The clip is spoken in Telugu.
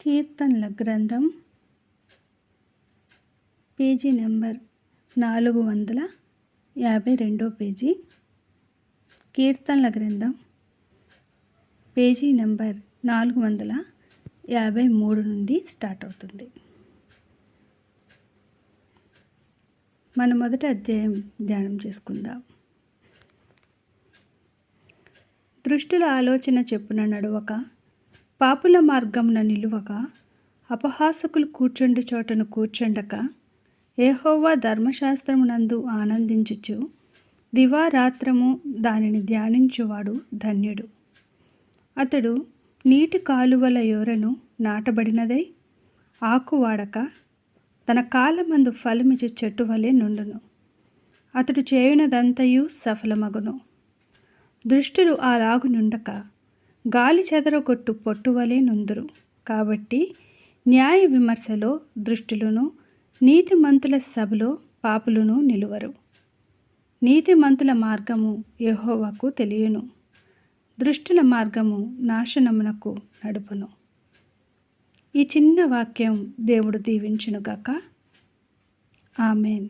కీర్తనల గ్రంథం పేజీ నెంబర్ నాలుగు వందల యాభై రెండో పేజీ. కీర్తనల గ్రంథం పేజీ నెంబర్ నాలుగు వందల యాభై మూడు నుండి స్టార్ట్ అవుతుంది. మన మొదటి అధ్యాయం ధ్యానం చేసుకుందాం. దృష్టిలో ఆలోచన చెప్పున నడువక పాపుల మార్గమున నిలువక అపహాసకులు కూర్చుండు చోటను కూర్చుండక ఏహోవా ధర్మశాస్త్రమునందు ఆనందించుచు దివారాత్రము దానిని ధ్యానించువాడు ధన్యుడు. అతడు నీటి కాలువల యోరను నాటబడినదై ఆకు వాడక తన కాలమందు ఫలమిచ్చు చెట్టు వలె నుండును. అతడు చేయునదంతయు సఫలమగును. దృష్టులు ఆ లాగునుండక గాలి చెదరగొట్టు పొట్టువలే నుందురు. కాబట్టి న్యాయ విమర్శలో దృష్టులను నీతిమంతుల సభలో పాపులను నిలువరు. నీతిమంతుల మార్గము యెహోవాకు తెలియను. దృష్టుల మార్గము నాశనమునకు నడుపును. ఈ చిన్న వాక్యం దేవుడు దీవించునుగాక. ఆమెన్.